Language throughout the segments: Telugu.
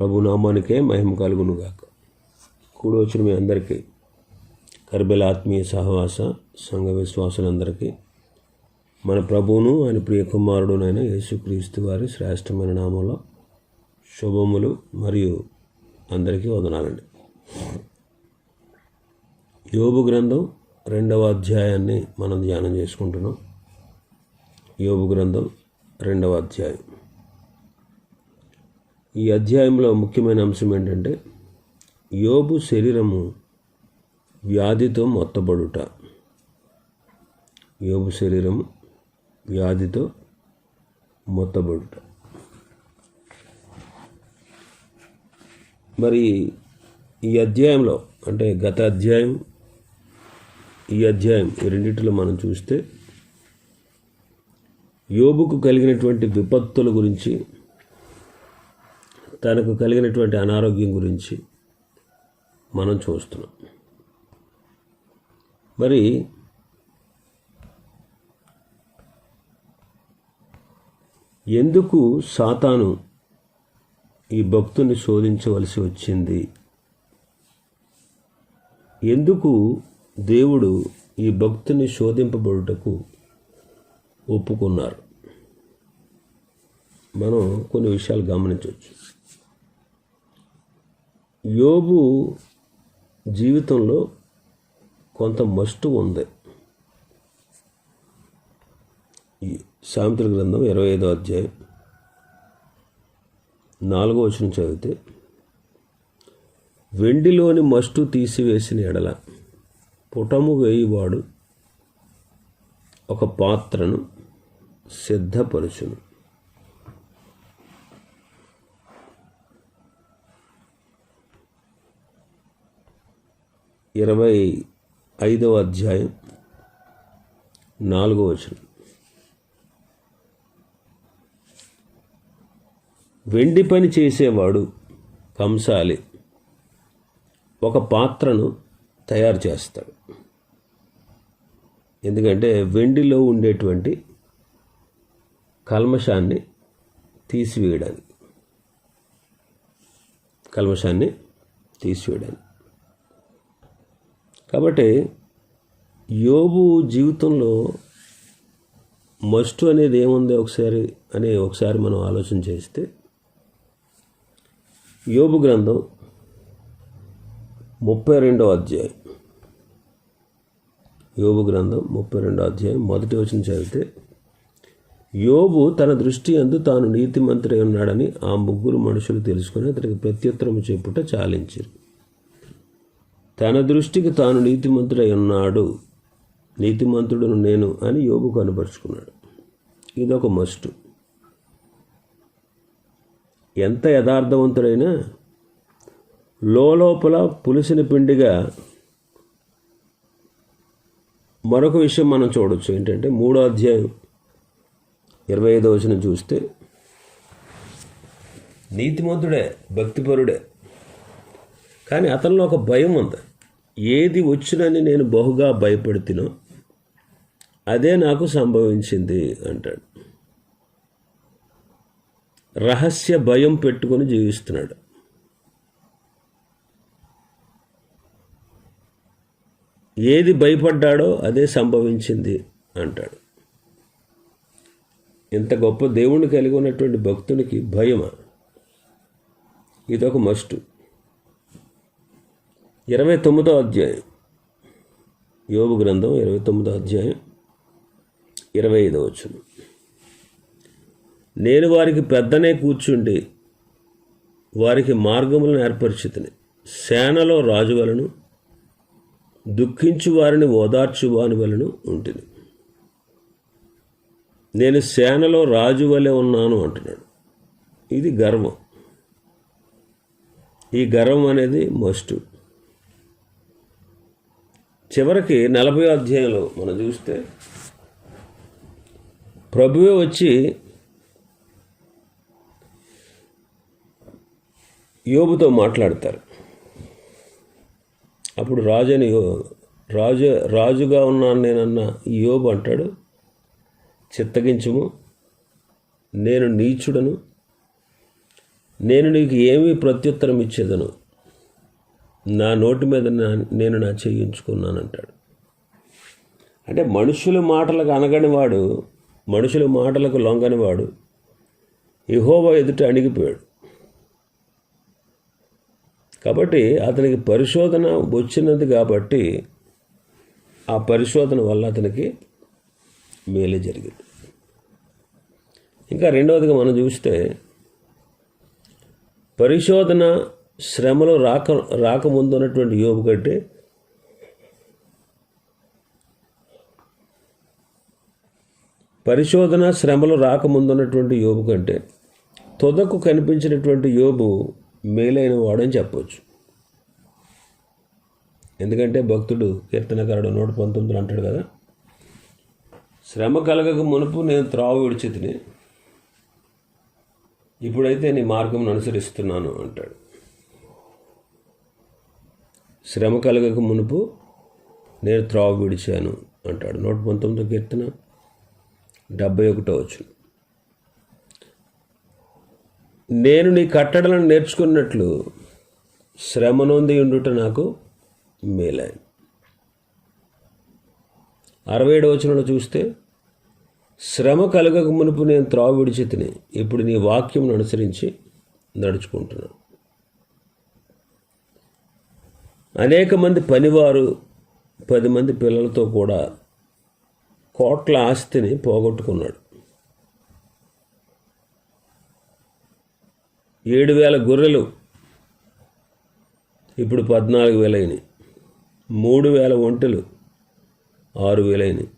ప్రభు నామానికే మహిమ కలుగునుగాక. కూడి వచ్చిన మీ అందరికీ కర్బెల ఆత్మీయ సహవాస సంఘ విశ్వాసులందరికీ మన ప్రభువును ఆయన ప్రియ కుమారుడునైన యేసుక్రీస్తు వారి శ్రేష్టమైన నామంలో శుభములు మరియు అందరికీ వదనాలండి. యోబు గ్రంథం రెండవ అధ్యాయాన్ని మనం ధ్యానం చేసుకుంటున్నాం. యోబు గ్రంథం రెండవ అధ్యాయం. ఈ అధ్యాయంలో ముఖ్యమైన అంశం ఏంటంటే యోబు శరీరము వ్యాధితో మొత్తబడుట. యోబు శరీరము వ్యాధితో మొత్తబడుట. మరి ఈ అధ్యాయంలో అంటే గత అధ్యాయం ఈ అధ్యాయం ఈ రెండింటిలో మనం చూస్తే యోబుకు కలిగినటువంటి విపత్తుల గురించి తనకు కలిగినటువంటి అనారోగ్యం గురించి మనం చూస్తున్నాం. మరి ఎందుకు సాతాను ఈ భక్తుని శోధించవలసి వచ్చింది? ఎందుకు దేవుడు ఈ భక్తుని శోధింపబడుటకు ఒప్పుకున్నారు? మనం కొన్ని విషయాలు గమనించవచ్చు. యోబు జీవితంలో కొంత మస్టు ఉంది. ఈ సామెతల గ్రంథం ఇరవై ఐదో అధ్యాయం నాలుగో వచ్చిన చదివితే వెండిలోని మస్టు తీసివేసిన ఎడల పుటము వేయువాడు ఒక పాత్రను సిద్ధపరచును. ఇరవై ఐదవ అధ్యాయం నాలుగో వచనం. వెండి పని చేసేవాడు కంసాలి. ఒక పాత్రను తయారు చేస్తాడు. ఎందుకంటే వెండిలో ఉండేటువంటి కల్మషాన్ని తీసివేయడానికి. కల్మషాన్ని తీసివేయడానికి. కాబట్టి యోబు జీవితంలో మస్టు అనేది ఏముంది ఒకసారి అని ఒకసారి మనం ఆలోచన చేస్తే యోబు గ్రంథం ముప్పై రెండో అధ్యాయం. యోబు గ్రంథం ముప్పై రెండవ అధ్యాయం మొదటి వచ్చిన చదివితే యోబు తన దృష్టి అందు తాను నీతిమంత్రి ఉన్నాడని ఆ ముగ్గురు మనుషులు తెలుసుకుని అతనికి ప్రత్యుత్తరం చెప్పుట చాలించారు. తన దృష్టికి తాను నీతిమంతుడై ఉన్నాడు. నీతిమంతుడును నేను అని యోబు కనపరుచుకున్నాడు ఇదొక మస్ట్. ఎంత యథార్థవంతుడైనా లోపల పులిసిన పిండిగా మరొక విషయం మనం చూడొచ్చు. ఏంటంటే మూడో అధ్యాయం ఇరవై ఐదో వచనం చూస్తే నీతిమంతుడే భక్తిపరుడే. కానీ అతనిలో ఒక భయం ఉంది. ఏది వచ్చునని నేను బహుగా భయపడుతున్నా అదే నాకు సంభవించింది అంటాడు. రహస్య భయం పెట్టుకొని జీవిస్తున్నాడు. ఏది భయపడ్డాడో అదే సంభవించింది అంటాడు. ఇంత గొప్ప దేవుణ్ణి కలిగి ఉన్నటువంటి భక్తునికి భయమా? ఇదొక మస్టు. ఇరవై తొమ్మిదో అధ్యాయం. యోగు గ్రంథం ఇరవై తొమ్మిదో అధ్యాయం ఇరవై ఐదో వచ్చిన నేను వారికి పెద్దనే కూర్చుండి వారికి మార్గములను ఏర్పరిచితిని. సేనలో రాజు వలను దుఃఖించు వారిని ఓదార్చువాని వలను ఉంటుంది నేను సేనలో రాజు వలె ఉన్నాను అంటున్నాడు. ఇది గర్వం. ఈ గర్వం అనేది మస్టు. చివరికి నలభై అధ్యాయంలో మనం చూస్తే ప్రభువే వచ్చి యోబుతో మాట్లాడతారు. అప్పుడు రాజని రాజు రాజుగా ఉన్నాను నేనన్న యోబు అంటాడు చిత్తగించుము నేను నీచుడను నేను నీకు ఏమీ ప్రత్యుత్తరం ఇచ్చేదను నా నోటి మీద నా- నేను నా చేయించుకున్నానంటాడు అంటే మనుషుల మాటలకు అనగనివాడు మనుషుల మాటలకు లొంగనివాడు యెహోవా ఎదుట అణిగిపోయాడు. కాబట్టి అతనికి పరిశోధన వచ్చినది కాబట్టి ఆ పరిశోధన వల్ల అతనికి మేలే జరిగింది. ఇంకా రెండవదిగా మనం చూస్తే పరిశోధన శ్రమలు రాక రాకముందు ఉన్నటువంటి యోబు కంటే పరిశోధన శ్రమలు రాకముందు ఉన్నటువంటి యోబు కంటే తొదకు కనిపించినటువంటి యోబు మేలైన వాడని చెప్పవచ్చు ఎందుకంటే భక్తుడు కీర్తనకారుడు నూట పంతొమ్మిదిలో అంటాడు కదా శ్రమ కలగక మునుపు నేను త్రావు విడిచి తిని ఇప్పుడైతే నీ మార్గం అనుసరిస్తున్నాను అంటాడు. శ్రమ కలగక మునుపు నేను త్రావ విడిచాను అంటాడు. నూట పంతొమ్మిదో కీర్తన డెబ్బై ఒకటో వచ్చు నేను నీ కట్టడలను నేర్చుకున్నట్లు శ్రమ నొంది ఉండుట నాకు మేలాయి అరవై ఏడు వచనంలో చూస్తే శ్రమ కలగక మునుపు నేను త్రావ విడిచి తిని ఇప్పుడు నీ వాక్యం అనుసరించి నడుచుకుంటున్నాను. అనేక మంది పనివారు పది మంది పిల్లలతో కూడా కోట్ల ఆస్తిని పోగొట్టుకున్నాడు. ఏడు వేల గొర్రెలు ఇప్పుడు పద్నాలుగు వేలైనవి మూడు వేల ఒంటెలు ఆరు వేలైనవి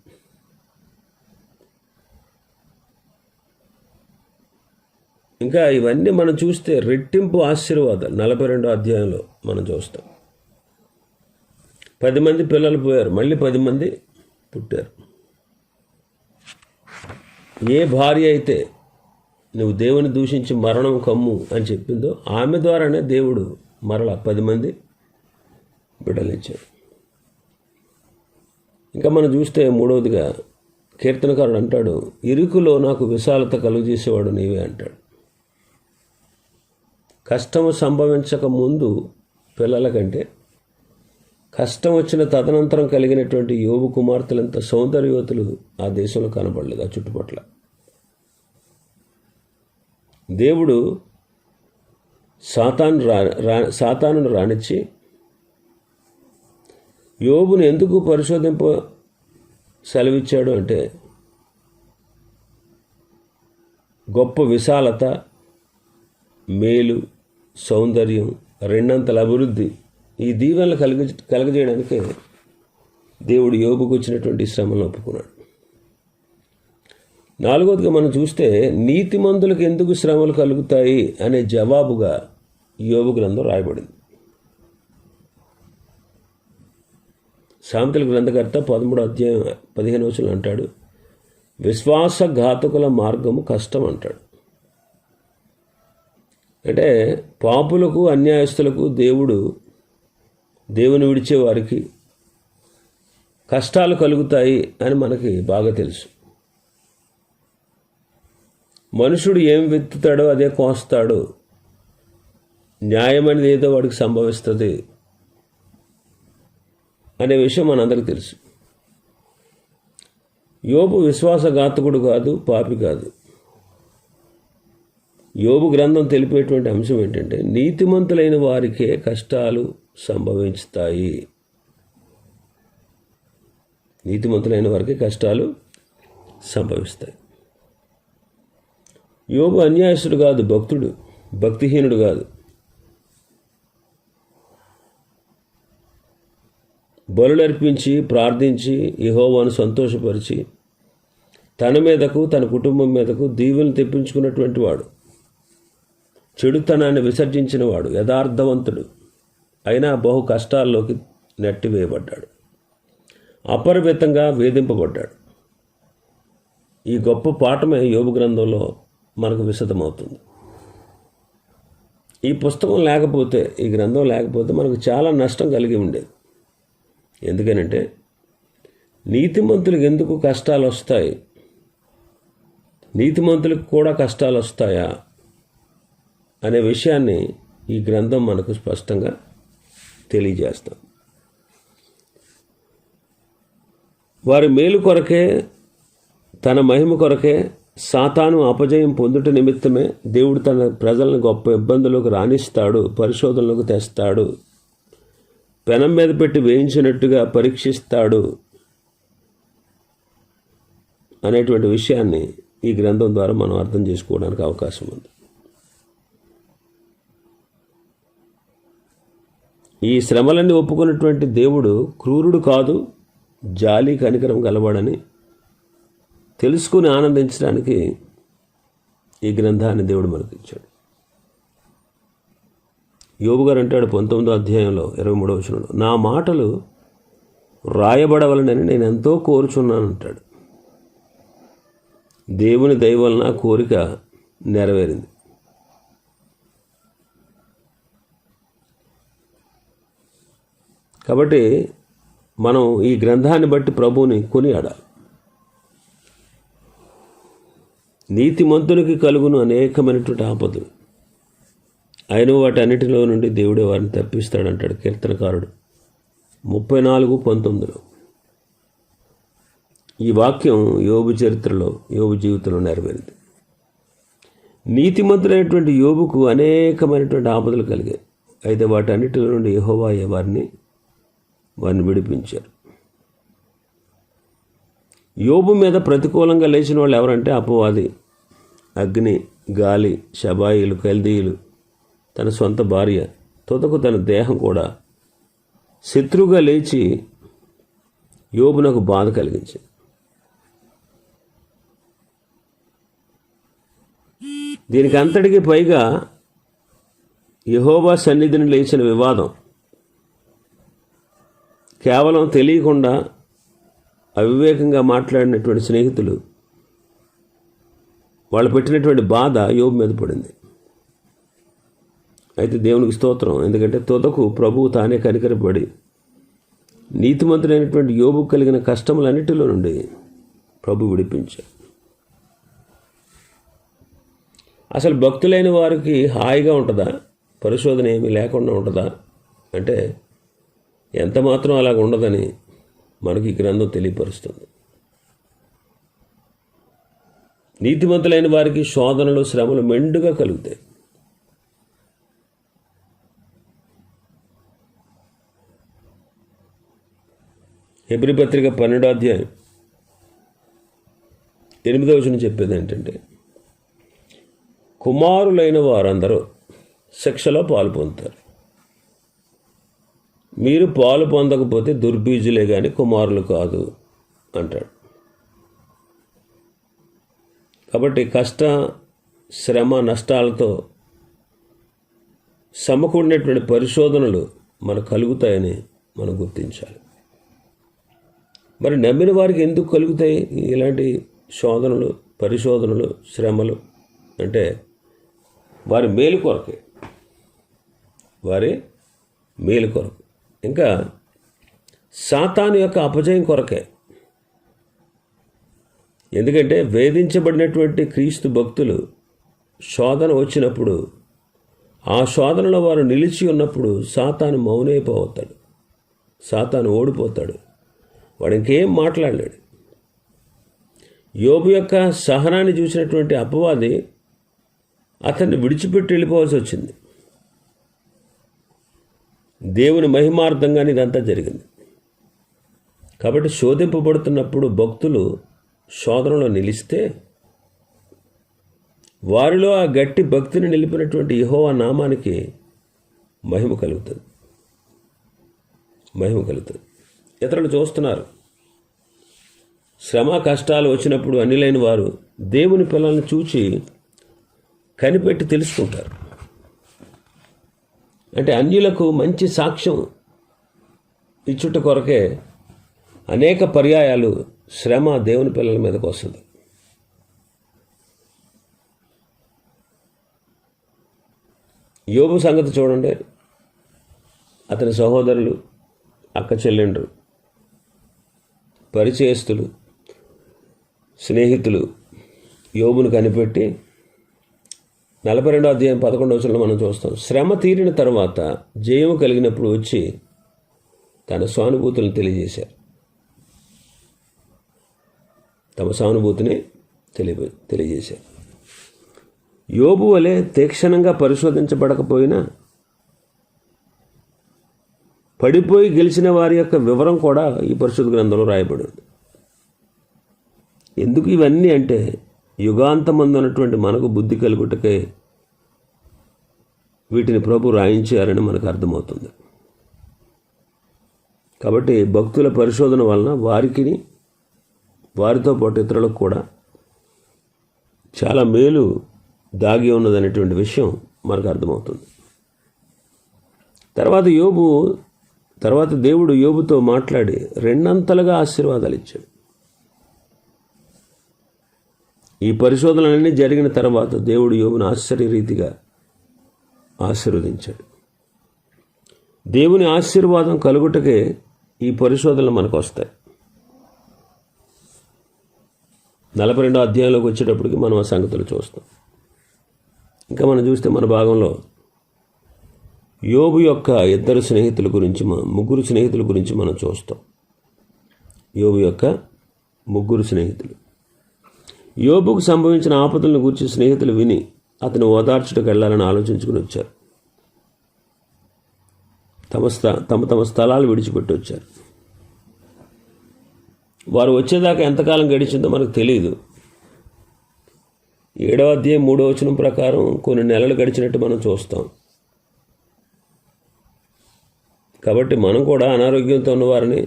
ఇంకా ఇవన్నీ మనం చూస్తే రెట్టింపు ఆశీర్వాదాలు. నలభై రెండో అధ్యాయంలో మనం చూస్తాం. పది మంది పిల్లలు పోయారు. మళ్ళీ పది మంది పుట్టారు. ఏ భార్య అయితే నువ్వు దేవుని దూషించి మరణం కమ్ము అని చెప్పిందో ఆమె ద్వారానే దేవుడు మరల పది మంది బిడ్డలిచ్చాడు ఇంకా మనం చూస్తే మూడవదిగా కీర్తనకారుడు అంటాడు ఇరుకులో నాకు విశాలత కలుగజేసేవాడు నీవే అంటాడు. కష్టము సంభవించక ముందు పిల్లల కంటే కష్టం వచ్చిన తదనంతరం కలిగినటువంటి యోగు కుమార్తెలంత సౌందర్యవతులు ఆ దేశంలో కనబడలేదు ఆ చుట్టుపట్ల? దేవుడు సాతాను రా రా సాతానును రానిచ్చి యోబును ఎందుకు పరిశోధింప సెలవిచ్చాడు అంటే గొప్ప విశాలత మేలు సౌందర్యం రెండంతల అభివృద్ధి ఈ దీవెనలు కలిగ కలగజేయడానికే దేవుడు యోగుకు వచ్చినటువంటి శ్రమను ఒప్పుకున్నాడు. నాలుగవదిగా మనం చూస్తే నీతిమంతులకు ఎందుకు శ్రమలు కలుగుతాయి అనే జవాబుగా యోగు గ్రంథం రాయబడింది. సామెతల గ్రంథకర్త పదమూడు అధ్యాయం పదిహేను వచనం అంటాడు విశ్వాసఘాతకుల మార్గము కష్టం అంటాడు. అంటే పాపులకు అన్యాయస్తులకు దేవుడు దేవుని విడిచే వారికి కష్టాలు కలుగుతాయి అని మనకి బాగా తెలుసు. మనుషుడు ఏం విత్తుతాడో అదే కోస్తాడు. న్యాయం అనేది ఏదో వాడికి సంభవిస్తుంది అనే విషయం మనందరికీ తెలుసు. యోబు విశ్వాసఘాతకుడు కాదు పాపి కాదు. యోబు గ్రంథం తెలిపేటువంటి అంశం ఏంటంటే నీతిమంతులైన వారికే కష్టాలు సంభవించుతాయి. నీతిమంతులైన వారికి కష్టాలు సంభవిస్తాయి. యోగు అన్యాయస్తుడు కాదు భక్తుడు భక్తిహీనుడు కాదు. బలులర్పించి ప్రార్థించి యహోవాను సంతోషపరిచి తన మీదకు తన కుటుంబం మీదకు దీవెలు తెప్పించుకున్నటువంటి వాడు చెడుతనాన్ని విసర్జించిన వాడు యథార్థవంతుడు. అయినా బహు కష్టాల్లోకి నెట్టివేయబడ్డాడు. అపరిమితంగా వేధింపబడ్డాడు. ఈ గొప్ప పాఠమే యోగు గ్రంథంలో మనకు విశదమవుతుంది. ఈ పుస్తకం లేకపోతే ఈ గ్రంథం లేకపోతే మనకు చాలా నష్టం కలిగి ఉండేది. ఎందుకనంటే నీతిమంతులకు ఎందుకు కష్టాలు వస్తాయి? నీతిమంతులకు కూడా కష్టాలు వస్తాయా? అనే విషయాన్ని ఈ గ్రంథం మనకు స్పష్టంగా తెలియజేస్తాం. వారి మేలు కొరకే తన మహిమ కొరకే సాతాను అపజయం పొందుట నిమిత్తమే దేవుడు తన ప్రజలను గొప్ప ఇబ్బందులకు రాణిస్తాడు పరిశోధనలకు తెస్తాడు. పెనం మీద పెట్టి వేయించినట్టుగా పరీక్షిస్తాడు అనేటువంటి విషయాన్ని ఈ గ్రంథం ద్వారా మనం అర్థం చేసుకోవడానికి అవకాశం ఉంది. ఈ శ్రమలన్నీ ఒప్పుకున్నటువంటి దేవుడు క్రూరుడు కాదు జాలి కనికరం గలవాడని తెలుసుకుని ఆనందించడానికి ఈ గ్రంథాన్ని దేవుడు మనకు ఇచ్చాడు. యోబు గారు అంటాడు పంతొమ్మిదో అధ్యాయంలో ఇరవై మూడవ వచనంలో నా మాటలు రాయబడవలనని నేను ఎంతో కోరుచున్నాను అంటాడు. దేవుని దయవలన కోరిక నెరవేరింది. కాబట్టి మనం ఈ గ్రంథాన్ని బట్టి ప్రభువుని కొనియాడాలి. నీతిమంతునికి కలుగును అనేకమైనటువంటి ఆపదలు. ఆయన వాటన్నిటిలో నుండి దేవుడే వారిని తప్పిస్తాడంటాడు కీర్తనకారుడు. ముప్పై నాలుగు పంతొమ్మిదిలో. ఈ వాక్యం యోబు చరిత్రలో యోబు జీవితంలో నెరవేరింది. నీతిమంతులైనటువంటి యోబుకు అనేకమైనటువంటి ఆపదలు కలిగాయి. అయితే వాటన్నిటిలో నుండి యహోవాయ వారిని వారిని విడిపించారు. యోబు మీద ప్రతికూలంగా లేచిన వాళ్ళు ఎవరంటే అపవాది అగ్ని గాలి శబాయిలు కల్దీయులు తన సొంత భార్య తుదకు తన దేహం కూడా. శత్రువుగా లేచి యోబునకు బాధ కలిగించింది. దీనికి అంతటికి పైగా యహోబా సన్నిధిని లేచిన వివాదం కేవలం తెలియకుండా అవివేకంగా మాట్లాడినటువంటి స్నేహితులు వాళ్ళు పెట్టినటువంటి బాధ యోబు మీద పడింది. అయితే దేవునికి స్తోత్రం. ఎందుకంటే తొదకు ప్రభువు తానే కనికరపడి నీతిమంతుడైనటువంటి యోబు కలిగిన కష్టములన్నిటిలో నుండి ప్రభు విడిపించారు అసలు భక్తులైన వారికి హాయిగా ఉంటుందా? పరిశోధన ఏమీ లేకుండా ఉంటుందా? అంటే ఎంత మాత్రం అలాగ ఉండదని మనకి గ్రంథం తెలియపరుస్తుంది. నీతిమంతులైన వారికి శోధనలు శ్రమలు మెండుగా కలుగుతాయి. హెబ్రి పత్రిక పన్నెండో అధ్యాయం ఎనిమిదవ వచ్చిన చెప్పేది ఏంటంటే కుమారులైన వారందరూ శిక్షలో పాలు పొందుతారు మీరు పాలు పొందకపోతే దుర్బీజులే కానీ కుమారులు కాదు అంటాడు. కాబట్టి కష్ట శ్రమ నష్టాలతో సమకూడినటువంటి పరిశోధనలు మనకు కలుగుతాయని మనం గుర్తించాలి. మరి నమ్మిన వారికి ఎందుకు కలుగుతాయి? ఇలాంటి శోధనలు పరిశోధనలు శ్రమలు అంటే వారి మేలు కొరకే. వారి మేలు కొరకు. ఇంకా సాతాను యొక్క అపజయం కొరకే. ఎందుకంటే వేధించబడినటువంటి క్రీస్తు భక్తులు శోధన వచ్చినప్పుడు ఆ శోధనలో వారు నిలిచి ఉన్నప్పుడు సాతాను మౌనైపోతాడు. సాతాను ఓడిపోతాడు. వాడు ఇంకేం మాట్లాడలేడు. యోబు యొక్క సహనాన్ని చూసినటువంటి అపవాది అతన్ని విడిచిపెట్టి వెళ్ళిపోవాల్సి వచ్చింది. దేవుని మహిమార్థంగానే ఇదంతా జరిగింది. కాబట్టి శోధింపబడుతున్నప్పుడు భక్తులు శోధనలో నిలిస్తే వారిలో ఆ గట్టి భక్తిని నిలిపినటువంటి యహోవా నామానికి మహిమ కలుగుతుంది. మహిమ కలుగుతుంది. ఇతరులు చూస్తున్నారు. శ్రమ కష్టాలు వచ్చినప్పుడు అన్నిలైన వారు దేవుని పిల్లల్ని చూచి కనిపెట్టి తెలుసుకుంటారు. అంటే అన్యులకు మంచి సాక్ష్యం ఇచ్చుట కొరకే అనేక పర్యాయాలు శ్రమ దేవుని పిల్లల మీదకి వస్తుంది. యోగు సంగతి చూడండి. అతని సహోదరులు అక్క చెల్లెండ్రు పరిచయస్తులు స్నేహితులు యోబును కనిపెట్టి నలభై రెండో అధ్యాయం పదకొండవ వచనంలో మనం చూస్తాం. శ్రమ తీరిన తర్వాత జయము కలిగినప్పుడు వచ్చి తన సానుభూతులను తెలియజేశారు. తమ సానుభూతిని తెలియ తెలియజేశారు. యోబు వలె తీక్షణంగా పరిశోధించబడకపోయినా పడిపోయి గెలిచిన వారి యొక్క వివరం కూడా ఈ పరిశుద్ధ గ్రంథంలో రాయబడింది. ఎందుకు ఇవన్నీ అంటే యుగాంతమందున్నటువంటి మనకు బుద్ధి కలుగుటకే వీటిని ప్రభు రాయించారని మనకు అర్థమవుతుంది. కాబట్టి భక్తుల పరిశోధన వలన వారికి వారితో పాటు ఇతరులకు కూడా చాలా మేలు దాగి ఉన్నదనేటువంటి విషయం మనకు అర్థమవుతుంది. తర్వాత యోబు తర్వాత దేవుడు యోబుతో మాట్లాడి రెండంతలుగా ఆశీర్వాదాలు ఇచ్చాడు. ఈ పరిశోధనలన్నీ జరిగిన తర్వాత దేవుడు యోగును ఆశ్చర్యరీతిగా ఆశీర్వదించాడు. దేవుని ఆశీర్వాదం కలుగుటకే ఈ పరిశోధనలు మనకు వస్తాయి. నలభై రెండో అధ్యాయంలోకి వచ్చేటప్పటికి మనం ఆ సంగతులు చూస్తాం. ఇంకా మనం చూస్తే మన భాగంలో యోబు యొక్క ఇద్దరు స్నేహితుల గురించి ముగ్గురు స్నేహితుల గురించి మనం చూస్తాం. యోబు యొక్క ముగ్గురు స్నేహితులు. యోబుకు సంభవించిన ఆపదలను గురించి స్నేహితులు విని అతను ఓదార్చుటకు వెళ్ళాలని ఆలోచించుకుని వచ్చారు. తమ స్థ తమ తమ స్థలాలు విడిచిపెట్టి వచ్చారు. వారు వచ్చేదాకా ఎంతకాలం గడిచిందో మనకు తెలియదు ఏడవ అధ్యాయం మూడో వచనం ప్రకారం కొన్ని నెలలు గడిచినట్టు మనం చూస్తాం. కాబట్టి మనం కూడా అనారోగ్యంతో ఉన్నవారిని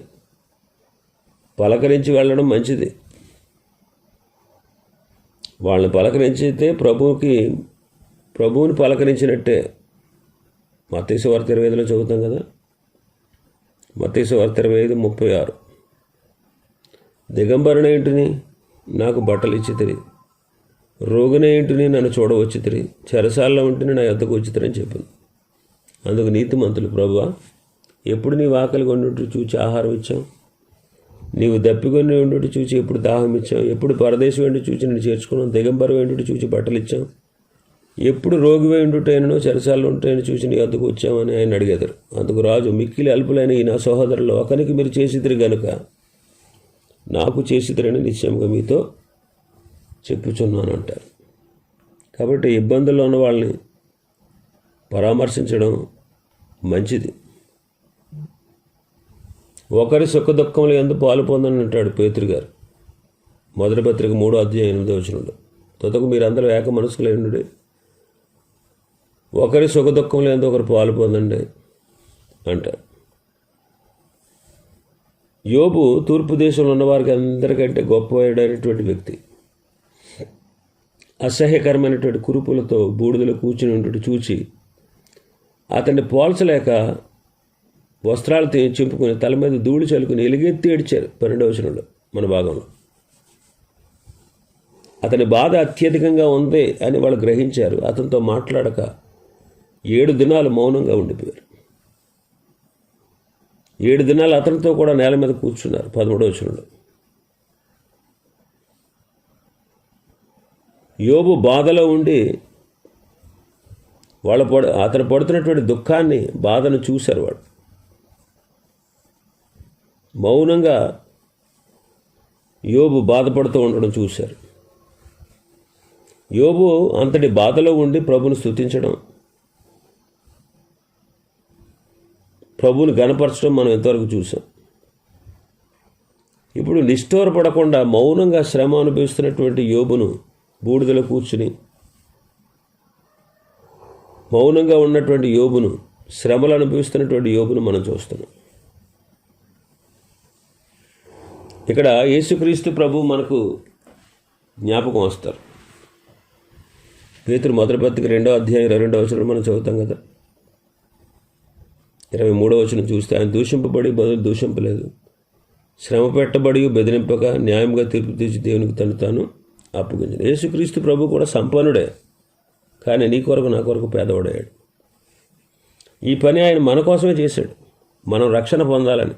పలకరించి వెళ్ళడం మంచిది. వాళ్ళని పలకరించితే ప్రభువుకి ప్రభువుని పలకరించినట్టే. మతీసు వార్త ఇరవై ఐదులో చదువుతాం కదా? మతీసు వార్త ఇరవై ఐదు ముప్పై ఆరు. దిగంబరణ ఏంటిని నాకు బట్టలు ఇచ్చితిరి రోగిన ఏంటిని నన్ను చూడవచ్చితిరి చెరసాల్లో ఉంటేనే నా యొద్దకు వచ్చితిరని చెప్పింది. అందుకు నీతిమంతులు ప్రభు ఎప్పుడు నీ ఆకలి కొన్నట్టు చూచి ఆహారం ఇచ్చాం? నీవు దప్పికొని ఉండుటి చూచి ఎప్పుడు దాహం ఇచ్చాం ఎప్పుడు పరదేశం వెండి చూచి నేను చేర్చుకున్నాం దిగంబర వెండుటి చూచి బట్టలు ఇచ్చాం ఎప్పుడు రోగి ఉండుటైనను చెరసాల్లో ఉంటాయని చూసి నీ అందుకు వచ్చామని ఆయన అడిగేదారు. అందుకు రాజు మిక్కిలి అల్పులైన ఈ నా సహోదరులు ఒకరికి మీరు చేసిద్దరు గనుక నాకు చేసిద్దరని నిశ్చయంగా మీతో చెప్పుచున్నాను అంటారు కాబట్టి ఇబ్బందుల్లో ఉన్న వాళ్ళని పరామర్శించడం మంచిది. ఒకరి సుఖదుఖములు ఎందు పాలు పొందని అంటాడు పేతురు గారు. మొదటి పత్రిక మూడో అధ్యాయం ఎనిమిదో వచనంలో. తొతకు మీరందరూ ఏక మనసుకులేండి ఒకరి సుఖదుఖములు ఎందు ఒకరు పాలు పొందండి అంటారు. యోబు తూర్పు దేశంలో ఉన్నవారికి అందరికంటే గొప్పవాడైనటువంటి వ్యక్తి. అసహ్యకరమైనటువంటి కురుపులతో బూడిదలో కూర్చుని ఉంటుడు చూచి అతన్ని పోల్చలేక వస్త్రాలు తీ- చింపుకుని తల మీద ధూళి చల్లుకుని ఎలుగెత్తి ఏడ్చారు. పన్నెండవ వచనంలో మన భాగంలో. అతని బాధ అత్యధికంగా ఉంది అని వాళ్ళు గ్రహించారు. అతనితో మాట్లాడక ఏడు దినాలు మౌనంగా ఉండిపోయారు. ఏడు దినాలు అతనితో కూడా నేల మీద కూర్చున్నారు. పదమూడవ వచనంలో. యోబు బాధలో ఉండి వాళ్ళ పడు అతను పడుతున్నటువంటి దుఃఖాన్ని బాధను చూశారు వాడు మౌనంగా యోబు బాధపడుతూ ఉండడం చూశారు. యోబు అంతటి బాధలో ఉండి ప్రభుని స్తుతించడం ప్రభుని గనపరచడం మనం ఎంతవరకు చూసాం. ఇప్పుడు నిష్ఠూరపడకుండా మౌనంగా శ్రమ అనుభవిస్తున్నటువంటి యోబును బూడిదలో కూర్చుని మౌనంగా ఉన్నటువంటి యోబును శ్రమలు అనుభవిస్తున్నటువంటి యోబును మనం చూస్తున్నాం. ఇక్కడ యేసుక్రీస్తు ప్రభు మనకు జ్ఞాపకం వస్తారు. పేతురు మొదటి పత్రిక రెండో అధ్యాయం ఇరవై రెండో వచనం మనం చదువుతాం కదా. ఇరవై మూడో వచనం చూస్తే ఆయన దూషింపబడి బదులు దూషింపలేదు. శ్రమ పెట్టబడి బెదిరింపక న్యాయంగా తీర్పు తీర్చి దేవునికి తను తాను అప్పగించింది యేసుక్రీస్తు ప్రభు కూడా సంపన్నుడే. కానీ నీ కొరకు నా కొరకు పేదవాడయ్యాడు. ఈ పని ఆయన మన కోసమే చేశాడు. మనం రక్షణ పొందాలని.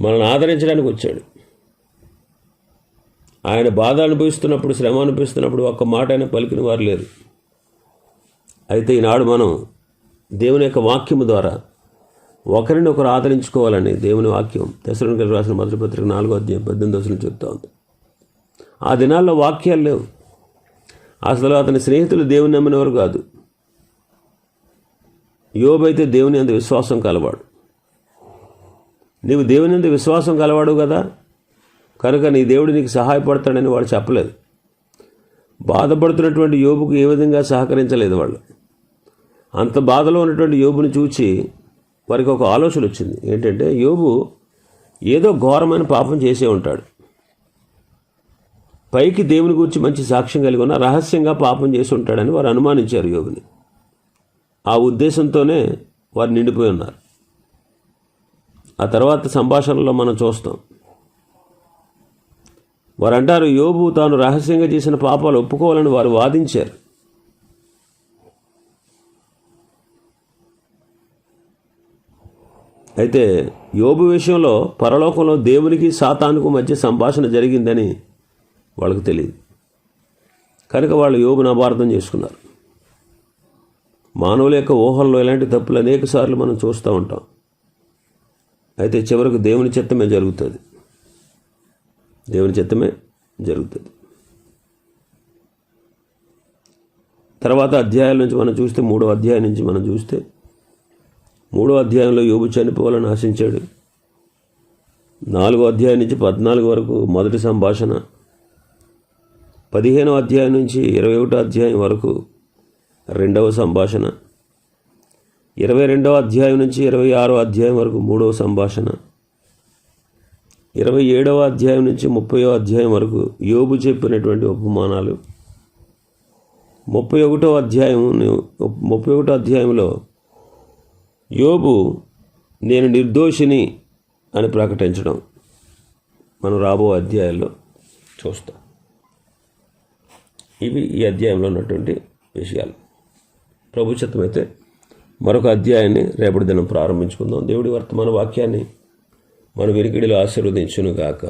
మనల్ని ఆదరించడానికి వచ్చాడు. ఆయన బాధ అనుభవిస్తున్నప్పుడు శ్రమ అనుభవిస్తున్నప్పుడు ఒక్క మాట అయినా పలికిన వారు లేరు. అయితే ఈనాడు మనం దేవుని యొక్క వాక్యము ద్వారా ఒకరిని ఒకరు ఆదరించుకోవాలని దేవుని వాక్యం దశలోనికి రాసిన మొదటి పత్రిక నాలుగో అధ్యాయం పద్దెనిమిది దశలు చెప్తా ఉంది. ఆ దినాల్లో వాక్యాలు లేవు. అసలు అతని స్నేహితులు దేవుని నమ్మినవారు కాదు. యోబైతే దేవుని అంత విశ్వాసం కలవాడు. నీవు దేవుని అంత విశ్వాసం కలవాడు కదా. కనుక నీ దేవుడు నీకు సహాయపడతాడని వాడు చెప్పలేదు. బాధపడుతున్నటువంటి యోబుకు ఏ విధంగా సహకరించలేదు వాళ్ళు. అంత బాధలో ఉన్నటువంటి యోబుని చూచి వారికి ఒక ఆలోచన వచ్చింది. ఏంటంటే యోబు ఏదో ఘోరమైన పాపం చేసే ఉంటాడు. పైకి దేవుని గురించి మంచి సాక్ష్యం కలిగి ఉన్న రహస్యంగా పాపం చేసి ఉంటాడని వారు అనుమానించారు యోగుని ఆ ఉద్దేశంతోనే వారు నిండిపోయి ఉన్నారు. ఆ తర్వాత సంభాషణలో మనం చూస్తాం. వారు అంటారు యోబు తాను రహస్యంగా చేసిన పాపాలు ఒప్పుకోవాలని వారు వాదించారు. అయితే యోబు విషయంలో పరలోకంలో దేవునికి సాతానుకు మధ్య సంభాషణ జరిగిందని వాళ్ళకు తెలియదు. కనుక వాళ్ళు యోబును అపార్థం చేసుకున్నారు. మానవుల యొక్క ఊహల్లో ఇలాంటి తప్పులు అనేకసార్లు మనం చూస్తూ ఉంటాం. అయితే చివరకు దేవుని చిత్తమే జరుగుతుంది. దేవుని చిత్తమే జరుగుతుంది. తర్వాత అధ్యాయాల నుంచి మనం చూస్తే మూడో అధ్యాయం నుంచి మనం చూస్తే మూడో అధ్యాయంలో యోబు చనిపోవాలని ఆశించాడు. నాలుగో అధ్యాయం నుంచి పద్నాలుగు వరకు మొదటి సంభాషణ. పదిహేనో అధ్యాయం నుంచి ఇరవై ఒకటో అధ్యాయం వరకు రెండవ సంభాషణ. ఇరవై రెండవ అధ్యాయం నుంచి ఇరవై ఆరో అధ్యాయం వరకు మూడవ సంభాషణ. ఇరవై ఏడవ అధ్యాయం నుంచి ముప్పయో అధ్యాయం వరకు యోబు చెప్పినటువంటి ఉపమానాలు. ముప్పై ఒకటో అధ్యాయం ముప్పై ఒకటో అధ్యాయంలో యోబు నేను నిర్దోషిని అని ప్రకటించడం. మనం రాబో అధ్యాయాల్లో చూస్తాం. ఇవి ఈ అధ్యాయంలో ఉన్నటువంటి విషయాలు. ప్రభుత్వం అయితే మరొక అధ్యాయాన్ని రేపటి దినం ప్రారంభించుకుందాం. దేవుడి వర్తమాన వాక్యాన్ని మన వినికిడిలో ఆశీర్వదించును గాక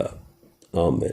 ఆమె